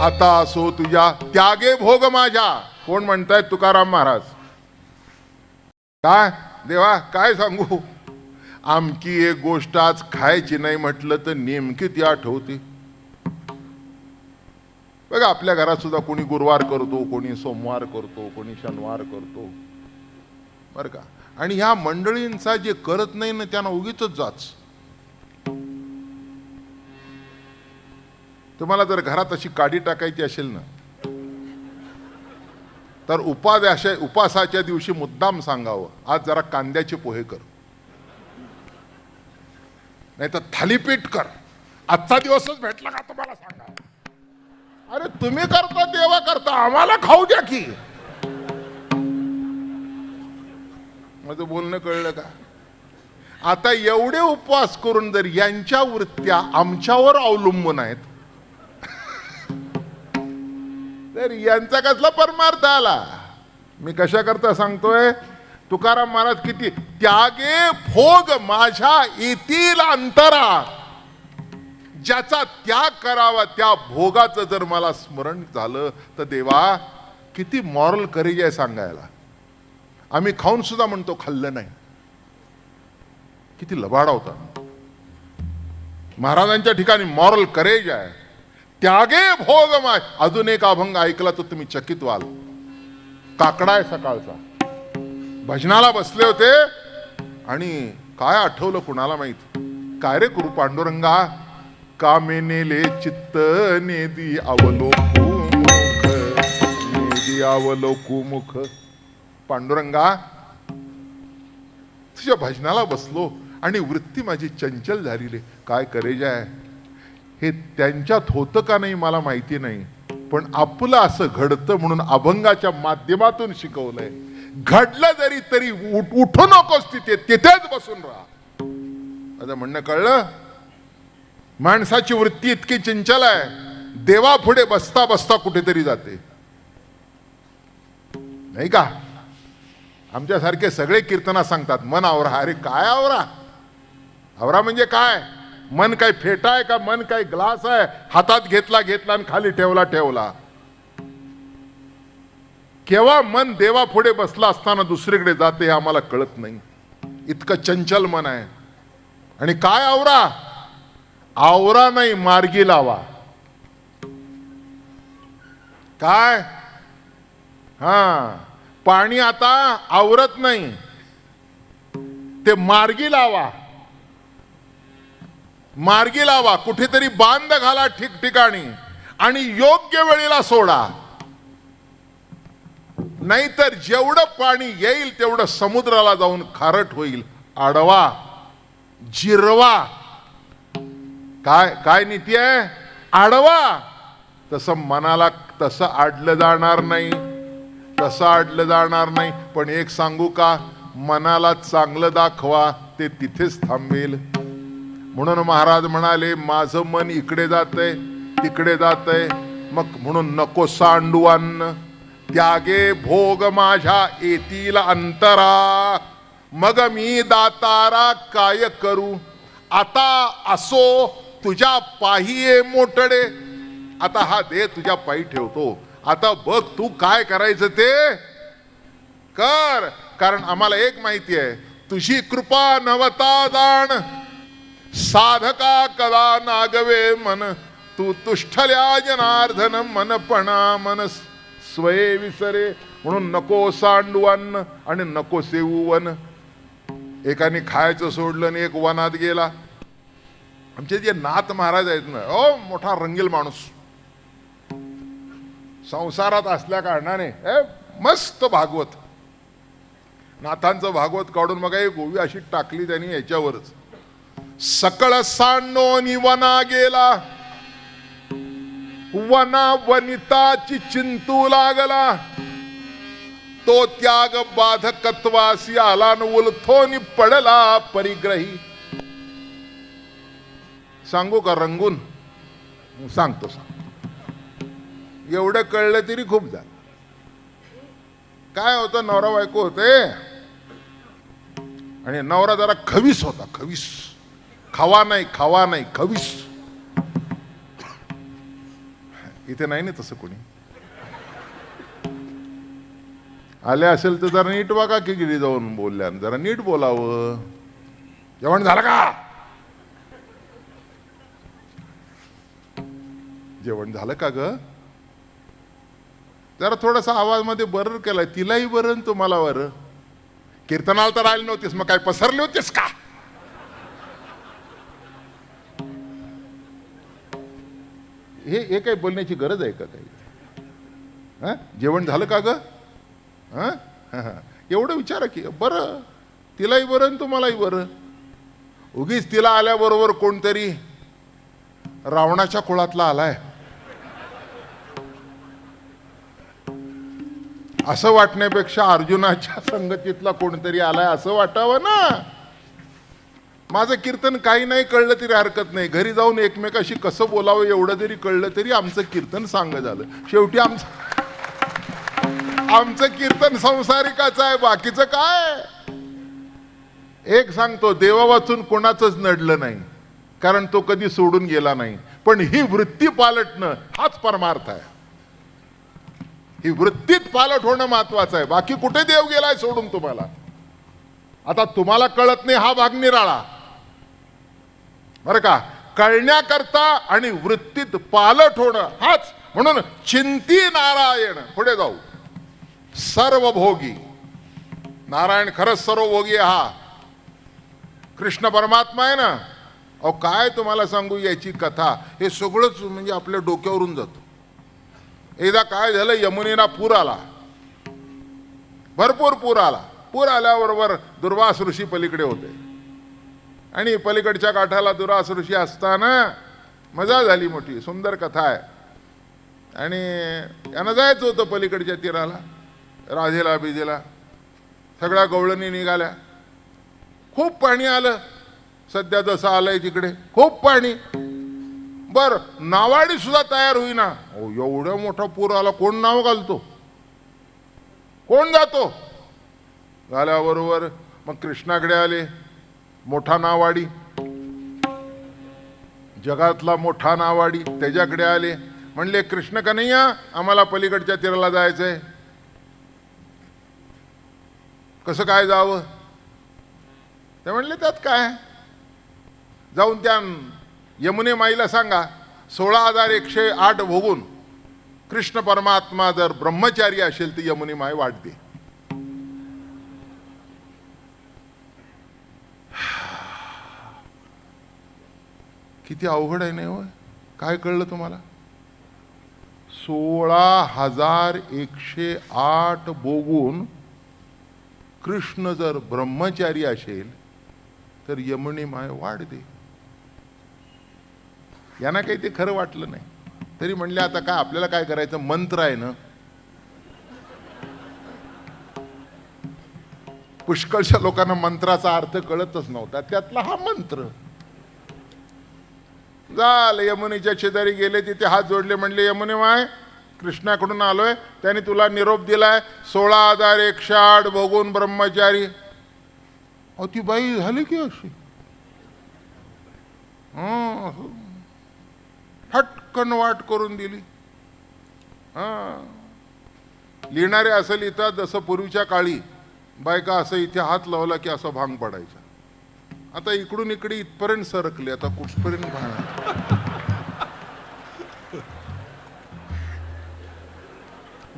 आता असो तुझ्या त्यागे भोग माझ्या. कोण म्हणतायत तुकाराम महाराज? काय? देवा काय सांगू? आमकी एक गोष्ट आज खायची नाही म्हटलं तर नेमकी ती आठवते. बघा आपल्या घरात सुद्धा कोणी गुरुवार करतो कोणी सोमवार करतो कोणी शनिवार करतो. बरं का? आणि ह्या मंडळींचा जे करत नाही ना त्यांना उगीच जाच. तुम्हाला जर घरात अशी काडी टाकायची असेल ना तर उपाद्याशा उपासाच्या दिवशी मुद्दाम सांगावं आज जरा कांद्याचे पोहे कर. नाही तर थालीपीठ कर. आजचा दिवसच भेटला का तुम्हाला सांगा? अरे तुम्ही करता देवा करता आम्हाला खाऊ द्या की. माझं बोलणं कळलं का? आता एवढे उपवास करून जर यांच्या वृत्त्या आमच्यावर अवलंबून आहेत तर यांचा कसला परमार्थ आला? मी कशा करता सांगतोय? तुकाराम महाराज किती त्यागे भोग माझ्या येतील अंतरा ज्याचा त्याग करावा त्या भोगाचं जर मला स्मरण झालं तर देवा किती मॉरल करेज आहे सांगायला. आम्ही खाऊन सुद्धा म्हणतो खाल्लं नाही. किती लबाडा होता. महाराजांच्या ठिकाणी मॉरल करेज आहे. त्यागे भोगमाय. अजून एक अभंग ऐकला तर तुम्ही चकित व्हाल. काकडा आहे सकाळचा. भजनाला बसले होते आणि काय आठवलं कुणाला माहीत? काय रे गुरु पांडुरंगा? कामे नेले चित्त नेदी अवलोकू मुख नेदी अवलोकू मुख पांडुरंगा तुझ्या भजनाला बसलो आणि वृत्ती माझी चंचल झालेली. काय करेज आहे हे त्यांच्यात होतं का नाही मला माहिती नाही. पण आपलं असं घडतं म्हणून अभंगाच्या माध्यमातून शिकवलंय. घडलं जरी तरी उठ- उठू नकोस तिथे तिथेच बसून राहा. आता म्हणणं कळलं? माणसाची वृत्ती इतकी चिंचल आहे. देवा पुढे बसता बसता कुठेतरी जाते. नाही का? आमच्यासारखे सगळे कीर्तना सांगतात मन आवरा. अरे काय आवरा? आवरा म्हणजे काय? मन काय फेटा आहे का? मन काय ग्लास आहे? हातात घेतला घेतला आणि खाली ठेवला ठेवला. केव्हा मन देवा पुढे बसला असताना दुसरीकडे जाते हे आम्हाला कळत नाही. इतकं चंचल मन आहे. आणि काय आवरा? आवरा नाही मार्गी लावा. काय? हा. पाणी आता आवरत नाही. ते मार्गी लावा. मार्गी लावा कुठेतरी बांध घाला ठिकठिकाणी आणि योग्य वेळेला सोडा. नाहीतर जेवढं पाणी येईल तेवढं समुद्राला जाऊन खारट होईल. आडवा जिरवा. काय काय नीती आहे? आडवा. तसं मनाला तसं आडलं जाणार नाही. तसं आडलं जाणार नाही. पण एक सांगू का? मनाला चांगलं दाखवा ते तिथेच थांबेल. म्हणून महाराज म्हणाले माझं मन इकडे जातंय तिकडे जातंय. मग म्हणून नको सांडू अन्न त्यागे भोग माझ्या येतील अंतरा. मग मी दातारा काय करू? आता असो तुझ्या पाहिये मोठडे आता हा दे तुझ्या पायी ठेवतो. आता बघ तू काय करायचं ते. कर कारण आम्हाला एक माहिती आहे. तुझी कृपा नवता जाण. साधका कदा नागवे मन तू तुष्ठल्या जनार्दन मनपणा मन स्वये विसरे म्हणून नको सांडवन आणि नको सेवूवन एकाने खायचं सोडलं आणि एक वनात गेला. आमचे जे नाथ महाराज आहेत ना ओ मोठा रंगील माणूस. संसारात असल्या कारणाने ए, मस्त भागवत. नाथांचं भागवत काढून मग एक गोवी अशी टाकली त्यांनी याच्यावरच. सकळ सांडो वना गेला. वना वनिताची चिंतू लागला. तो त्याग बाधकत्वासी आला न उलथोनी पडला परिग्रही. सांगू का रंगून? सांगतो सांग एवढं कळलं तरी खूप झालं. काय होतं? नवरा बायको होते. आणि नवरा जरा खवीस होता खवीस. खावा नाही खावा नाही खवीस इथे नाही ना तसं कोणी. आले असेल तर जरा नीट बघा की गिरी जाऊन बोलल्या. जरा नीट बोलावं. जेवण झालं का? जेवण झालं का ग? जरा थोडासा आवाजमध्ये बरं केलाय. तिलाही बरं तुम्हाला बरं. कीर्तनाला तर आली नव्हतीस. मग काय पसरली होतीस का? हे हे काही बोलण्याची गरज आहे का काही? हं? जेवण झालं का ग? हं? हं, एवढं विचारा की बरं. तिलाही बरं आणि तुम्हालाही बरं. उगीच तिला आल्याबरोबर कोणतरी रावणाच्या कुळातला आलाय. असं वाटण्यापेक्षा अर्जुनाच्या संगतीतला कोणतरी आलाय असं वाटावं ना. माझं कीर्तन काही नाही कळलं तरी हरकत नाही. घरी जाऊन एकमेकाशी कसं बोलावं एवढं जरी कळलं तरी आमचं कीर्तन सांग झालं. शेवटी आमचं आमचं कीर्तन संसारिकाचं आहे बाकीचं काय? एक सांगतो देवा वाचून कोणाचंच नडलं नाही कारण तो कधी सोडून गेला नाही. पण ही वृत्ती पालटणं हाच परमार्थ आहे. ही वृत्तीत पालट होणं महत्वाचं आहे. बाकी कुठे देव गेलाय सोडून तुम्हाला? आता तुम्हाला कळत नाही हा भाग निराळा. बरं का? कळण्याकरता आणि वृत्तीत पालट होणं हाच म्हणून चिंती नारायण. पुढे जाऊ. सर्वभोगी. नारायण खरंच सर्वभोगी हा. कृष्ण परमात्मा आहे ना? अहो काय तुम्हाला सांगू याची कथा? हे सगळंच म्हणजे आपल्या डोक्यावरून जातं. एकदा काय झालं यमुनेला पूर आला. भरपूर पूर आला. पूर आल्याबरोबर दुर्वास ऋषी पलीकडे होते. आणि पलीकडच्या काठाला दुरास ऋषी असताना मजा झाली मोठी सुंदर कथा आहे. आणि यानं जायचं होतं पलीकडच्या तीराला राधेला बिजेला सगळ्या गवळणी निघाल्या. खूप पाणी आलं. सध्या जसं आलंय तिकडे खूप पाणी. बर नावाडी सुद्धा तयार होईना. एवढं मोठा पूर आला कोण नाव घालतो? कोण जातो? झाल्याबरोबर मग कृष्णाकडे आले. मोठा नावाडी. जगातला मोठा नावाडी त्याच्याकडे आले. म्हणले कृष्ण कन्हैया आम्हाला पलीकडच्या तीराला जायचंय. कसं काय जावं? ते म्हणले त्यात काय? जाऊन त्या यमुने माईला सांगा. सोळा हजार एकशे आठ भोगून कृष्ण परमात्मा जर ब्रह्मचारी असेल तर यमुने माय वाढते. किती अवघड आहे नाही होय काय कळलं तुम्हाला? सोळा हजार एकशे आठ बोगून कृष्ण जर ब्रह्मचारी असेल तर यमुने माय वाढते यांना काही ते खरं वाटलं नाही. तरी म्हणले आता काय आपल्याला काय करायचं? मंत्र आहे ना. पुष्कळशा लोकांना मंत्राचा अर्थ कळतच नव्हता. त्यातला हा मंत्र. झालं यमुनेच्या शेजारी गेले तिथे हात जोडले म्हणले यमुने माय कृष्णाकडून आलोय त्याने तुला निरोप दिलाय सोळा हजार एकशे आठ बघून ब्रह्मचारी. अहो ती बाई झाली की अशी? हं, फटकन वाट करून दिली. हा लिहिणारे असं लिहितात जसं पूर्वीच्या काळी बायका असं इथे हात लावला की असं भांग पडायचं आता इकडून इकडे इथपर्यंत सरकले आता कुठपर्यंत म्हणा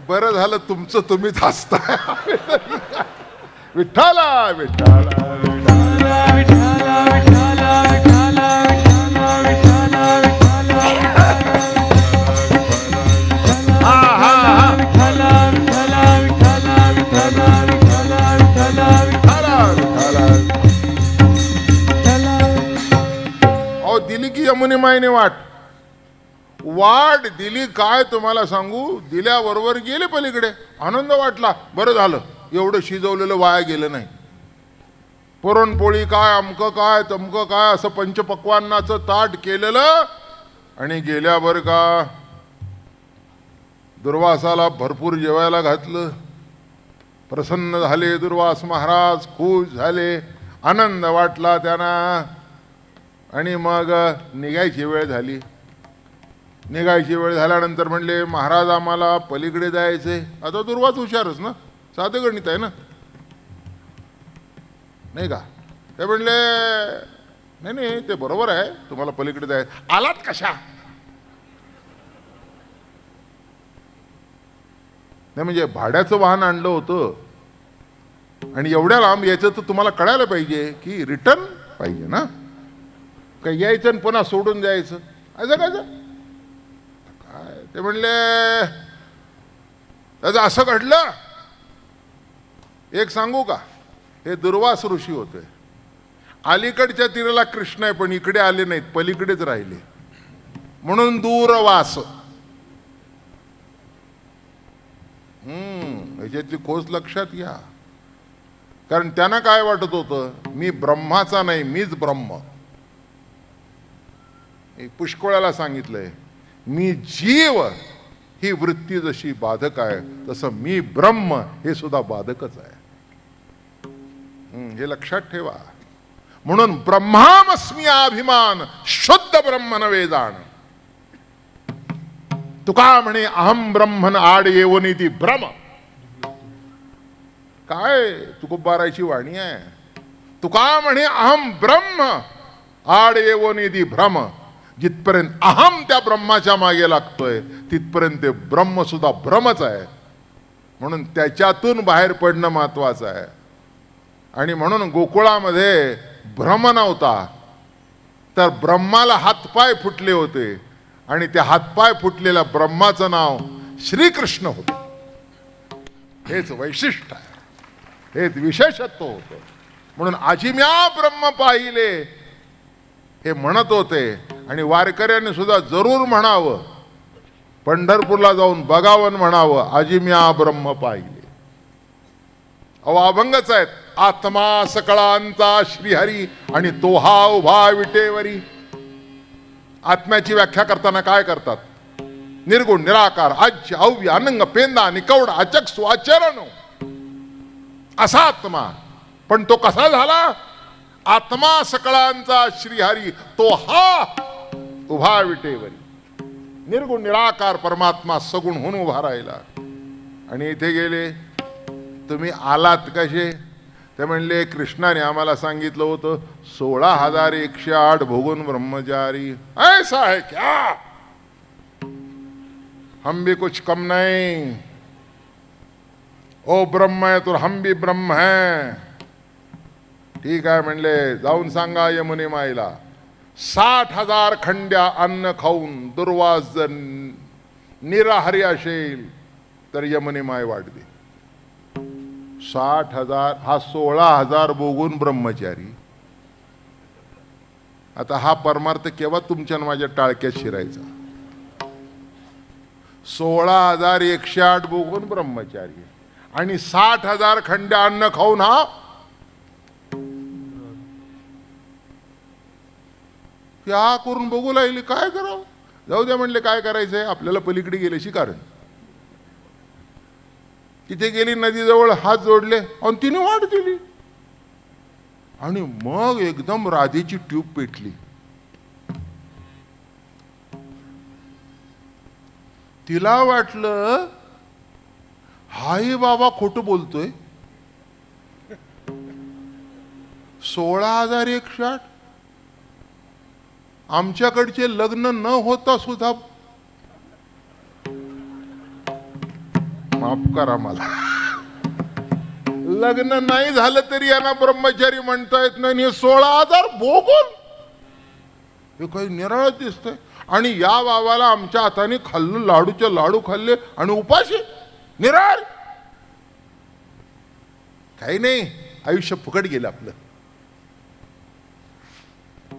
बरं झालं तुमचं तुम्हीच हसताय विठ्ठला विठ्ठला. हा यमुनी मायने वाट. वाट दिली काय तुम्हाला सांगू? दिल्याबरोबर गेले पलीकडे. आनंद वाटला. बरं झालं. एवढं शिजवलेलं वाया गेलं नाही. पुरणपोळी काय अमकं काय तमकं काय असं पंचपक्वांनाचं ताट केलेलं आणि गेल्यावर का दुर्वासाला भरपूर जेवायला घातलं. प्रसन्न झाले दुर्वास महाराज खुश झाले. आनंद वाटला त्यांना. आणि मग निघायची वेळ झाली. निघायची वेळ झाल्यानंतर म्हणले महाराज आम्हाला पलीकडे जायचे आता दुर्वाच हुशारच ना? साधं गणित आहे ना? नाही का? ते म्हणले नाही नाही ते बरोबर आहे. तुम्हाला पलीकडे जाय आलात कशा? नाही म्हणजे भाड्याचं वाहन आणलं होतं. आणि एवढ्या लांब यायचं तर तुम्हाला कळायला पाहिजे की रिटर्न पाहिजे ना? का यायचं आणि पुन्हा सोडून जायचं असं काय काय? ते म्हणले दादा असं घडलं? एक सांगू का? हे दुर्वास ऋषी होते. अलीकडच्या तीराला कृष्ण आहे पण इकडे आले नाहीत पलीकडेच राहिले. म्हणून दूरवास. हम्म याच्यातली खोस लक्षात घ्या. कारण त्यांना काय वाटत होतं? मी ब्रह्माचा नाही मीच ब्रह्म. पुष्कळाला सांगितलंय मी जीव ही वृत्ती जशी बाधक आहे तसं मी ब्रह्म हे सुद्धा बाधकच आहे. हम्म, हे लक्षात ठेवा. म्हणून ब्रह्मामस्मी अभिमान शुद्ध ब्रह्म नव्हे जाण. तुका म्हणे अहम ब्रह्मन आड येऊन ती भ्रम. काय? तुकोबाराची वाणी आहे. तुका म्हणे अहम ब्रह्म आड येऊन ती भ्रम. जिथपर्यंत अहम त्या ब्रह्माच्या मागे लागतोय तिथपर्यंत ते ब्रह्म सुद्धा भ्रमच आहे. म्हणून त्याच्यातून बाहेर पडणं महत्वाचं आहे. आणि म्हणून गोकुळामध्ये भ्रम नव्हता. तर ब्रह्माला हातपाय फुटले होते. आणि त्या हातपाय फुटलेल्या ब्रह्माचं नाव श्रीकृष्ण होतं. हेच वैशिष्ट्य आहे. हेच विशेषत्व होतं. म्हणून आजिम्या ब्रह्म पाहिले हे म्हणत होते आणि वारकऱ्यांनी सुद्धा जरूर म्हणावं. पंढरपूरला जाऊन बघावं म्हणावं आजी आजिम्या ब्रह्म पाहिले. अहो अभंगच आहेत. आत्मा सकळांचा श्रीहरी आणि तो हा उभा विटेवरी. आत्म्याची व्याख्या करताना काय करतात? निर्गुण निराकार आज्य अव्य अनंग पेंदा निकवड अचक स्वाचरण असा आत्मा. पण तो कसा झाला? आत्मा सकळांचा श्रीहरी तो हा उभा विटेवरी निर्गुण निराकार परमात्मा सगुण होऊन उभा राहिला. आणि इथे गेले. तुम्ही आलात कसे? ते म्हणले कृष्णाने आम्हाला सांगितलं होतं सोळा हजार एकशे आठ भोगून ब्रह्मचारी. ऐसा है क्या? हम भी कुछ कम नहीं. ओ ब्रह्म है तो हम भी ब्रह्म है. ठीक आहे म्हणले जाऊन सांगा यमुने माईला. साठ हजार खंड्या अन्न खाऊन दुर्वास जर निराहारी असेल तर यमने माय वाढते साठ हजार हा सोळा हजार बोगून ब्रह्मचारी. आता हा परमार्थ केव्हा तुमच्या माझ्या टाळक्यात शिरायचा? सोळा हजार एकशे आठ बोगून ब्रह्मचारी. आणि साठ हजार खंड्या अन्न खाऊन हा त्या करून बघू लागली काय करावं? जाऊ द्या म्हणले काय करायचंय? आपल्याला पलीकडे गेल्याशी कारण. तिथे गेली नदीजवळ हात जोडले आणि तिने वाट दिली. आणि मग एकदम राधेची ट्यूब पेटली. तिला वाटलं हाही बाबा खोट बोलतोय. सोळा हजार एकशे आठ आमच्याकडचे लग्न न होता सुद्धा माफ करा मला. लग्न नाही झालं तरी यांना ब्रह्मचारी म्हणता येत नाही हे सोळा हजार भोगून हे काही निराळ दिसतंय. आणि या बाबाला आमच्या हाताने खाल्लं लाडूचे लाडू खाल्ले आणि उपाशी निराळ. काही नाही आयुष्य फुकट गेलं आपलं.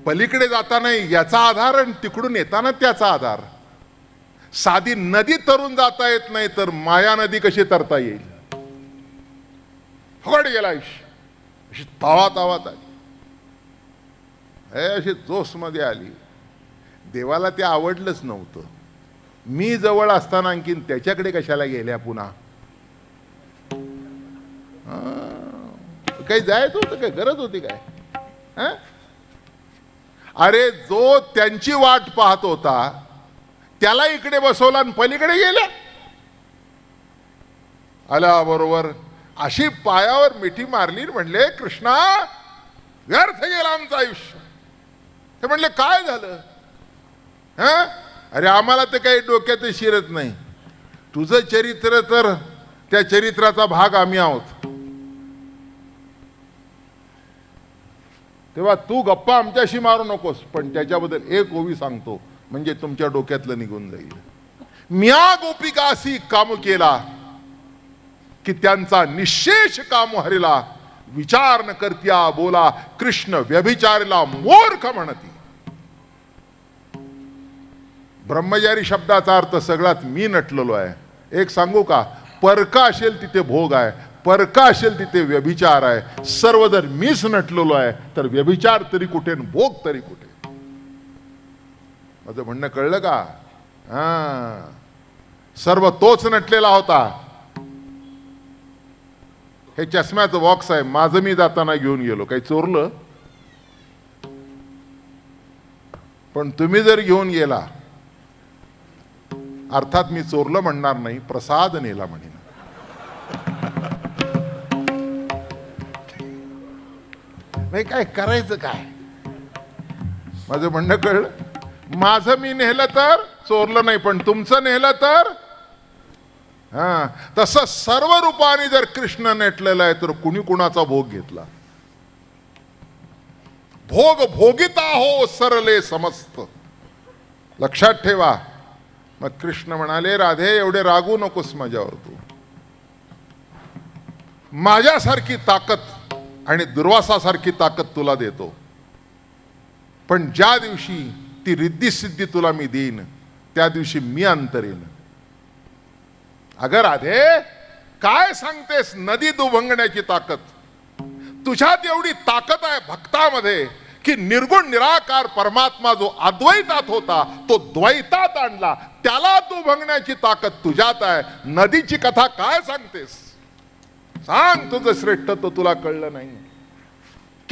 पलीकडे जाताना याचा आधार आणि तिकडून येताना त्याचा आधार. साधी नदी तरून जाता येत नाही तर माया नदी कशी तरता येईल? फुकट गेला आयुष्य. अशी तावा तावात आली. हे अशी जोसमध्ये आली. देवाला ते आवडलंच नव्हतं. मी जवळ असताना आणखीन त्याच्याकडे कशाला गेल्या पुन्हा? काही जायचं होतं काय? गरज होती काय? हा? अरे जो त्यांची वाट पाहत होता त्याला इकडे बसवला आणि पलीकडे गेल्या आल्याबरोबर अशी पायावर मिठी मारली म्हणले कृष्णा व्यर्थ गेला आमचं आयुष्य. ते म्हणले काय झालं? हा? अरे आम्हाला तर काही डोक्यात शिरत नाही. तुझं चरित्र तर त्या चरित्राचा भाग आम्ही आहोत. तेव्हा तू गप्पा आमच्याशी मारू नकोस पण त्याच्याबद्दल एक ओवी सांगतो म्हणजे तुमच्या डोक्यातलं निघून जाईल. म्या गोपिकासी काम केला की त्यांचा निशेष काम हरिला विचार न करत्या बोला कृष्ण व्यभिचारीला मूर्ख म्हणती. ब्रह्मचारी शब्दाचा अर्थ सगळ्यात मी नटलेलो आहे. एक सांगू का? परका असेल तिथे भोग आहे. परका असेल तिथे व्यभिचार आहे. सर्व जर मीच नटलेलो आहे तर व्यभिचार तरी कुठे भोग तरी कुठे? माझं म्हणणं कळलं का? हा. सर्व तोच नटलेला होता. हे चष्म्याचं बॉक्स आहे माझं मी जाताना घेऊन गेलो. काही चोरलं? पण तुम्ही जर घेऊन गेला अर्थात मी चोरलं म्हणणार नाही प्रसाद नेला म्हणेन. नाही काय करायचं काय? माझं म्हणणं कळलं? माझं मी नेलं तर चोरलं नाही पण तुमचं नेलं तर? हा तसं सर्व रूपाने जर कृष्ण नेटलेला आहे तर कुणी कुणाचा भोग घेतला? भोग भोगिता हो सरले समस्त. लक्षात ठेवा. मग कृष्ण म्हणाले राधे एवढे रागू नकोस माझ्यावर तू. माझ्यासारखी ताकद आणि दुर्वासासारखी ताकद तुला देतो. पण ज्या दिवशी ती रिद्धी सिद्धी तुला मी देईन त्या दिवशी मी अंतरेन. अगं राधे काय सांगतेस नदी दुभंगण्याची ताकद? तुझ्यात एवढी ताकद आहे भक्तामध्ये की निर्गुण निराकार परमात्मा जो अद्वैतात होता तो द्वैतात आणला. त्याला तू भंगण्याची ताकद तुझ्यात आहे. नदीची कथा काय सांगतेस? सांग तुझं श्रेष्ठ तो तुला कळलं नाही.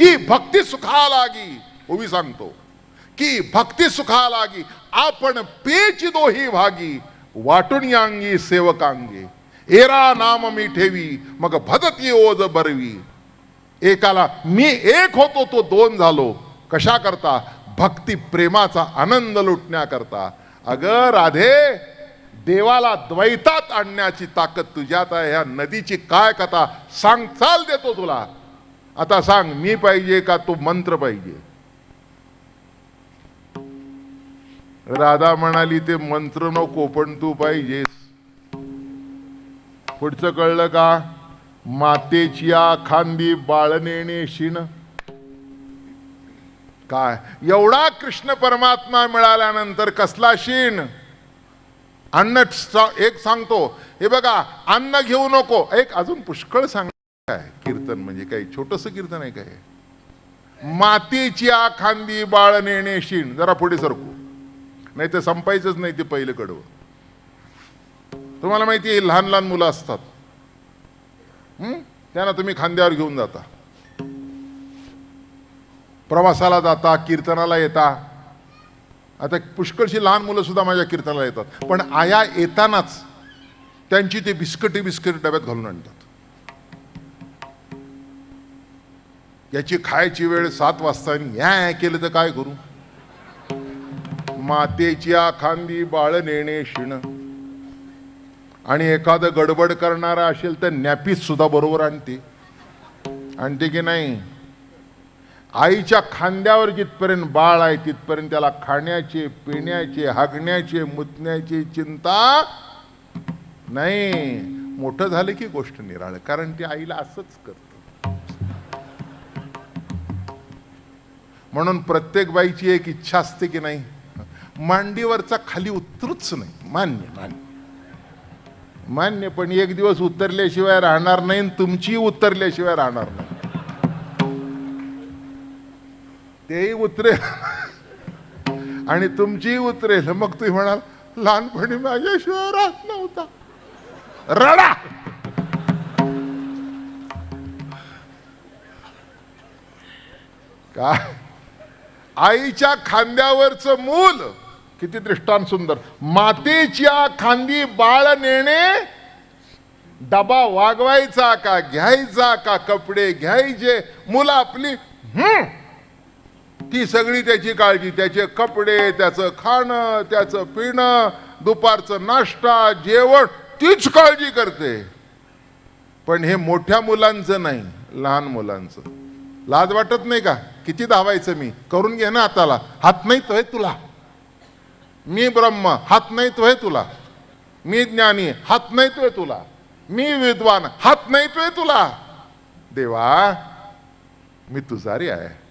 की भक्ती सुखा लागी उभी सांगतो की भक्ती सुखा लागी आपण पेची दोही भागी वाटून यांगी सेवकांगी. एरा नाम मी ठेवी मग भदती ओज बरवी. एकाला मी एक होतो तो दोन झालो. कशा करता? भक्ती प्रेमाचा आनंद लुटण्याकरता. अग राधे देवाला द्वैतात आणण्याची ताकद तुझ्यात आहे. ह्या नदीची काय कथा? सांग चाल देतो तुला. आता सांग मी पाहिजे का तो मंत्र पाहिजे? राधा म्हणाली ते मंत्र नको पण तू पाहिजेस. पुढचं कळलं का? मातेची खांदी बाळनेणे शिण. काय? एवढा कृष्ण परमात्मा मिळाल्यानंतर कसला शिण? अन्न एक सांगतो. हे बघा अन्न घेऊ नको. एक अजून पुष्कळ सांग काय? कीर्तन म्हणजे काही? छोटस कीर्तन आहे काय? मातीची खांदी बाळ नेणे शिण. जरा पुढे सरकू. नाही तर संपायचंच नाही ते पहिलं कडवं. तुम्हाला माहिती आहे लहान लहान मुलं असतात. त्यांना तुम्ही खांद्यावर घेऊन जाता. प्रवासाला जाता कीर्तनाला येता. आता पुष्कळशी लहान मुलं सुद्धा माझ्या कीर्तनाला येतात. पण आया येतानाच त्यांची ते बिस्कटी बिस्किट डब्यात घालून आणतात. याची खायची वेळ सात वाजता या केलं तर काय करू? मातेच्या खांदी बाळ नेणे शिण. आणि एखादं गडबड करणारा असेल तर नॅपीस सुद्धा बरोबर आणते. आणते की नाही? आईच्या खांद्यावर जिथपर्यंत बाळ आहे तिथपर्यंत त्याला खाण्याचे पिण्याचे हागण्याचे मुतण्याची चिंता नाही. मोठं झालं की गोष्ट निराळ कारण ती आईला असंच करते. म्हणून प्रत्येक बाईची एक इच्छा असते की नाही? मांडीवरचा खाली उतरूच नाही. मान्य. मान्य मान्य पण एक दिवस उतरल्याशिवाय राहणार नाही आणि तुमची उतरल्याशिवाय राहणार नाही. तेही उतरेल. आणि तुमचीही उतरेल. मग तुम्ही म्हणाल लहानपणी माझ्याशिवाय राहत नव्हता. रडा! काय? आईच्या खांद्यावरचं मूल. किती दृष्टांत सुंदर. मातेच्या खांदी बाळ नेणे डबा वागवायचा का घ्यायचा का कपडे घ्यायचे मुलं आपली हम्म ती सगळी त्याची काळजी. त्याचे कपडे त्याचं खाणं त्याचं पिणं दुपारचं नाश्ता जेवण तीच काळजी करते. पण हे मोठ्या मुलांचं नाही लहान मुलांचं. लाज वाटत नाही का? किती धावायचं मी? करून घे ना हाताला. हात नाही तो तुला. मी ब्रह्म हात नाही तो तुला. मी ज्ञानी हात नाही तो तुला. मी विद्वान हात नाही तो तुला. देवा मी तुझारी आहे.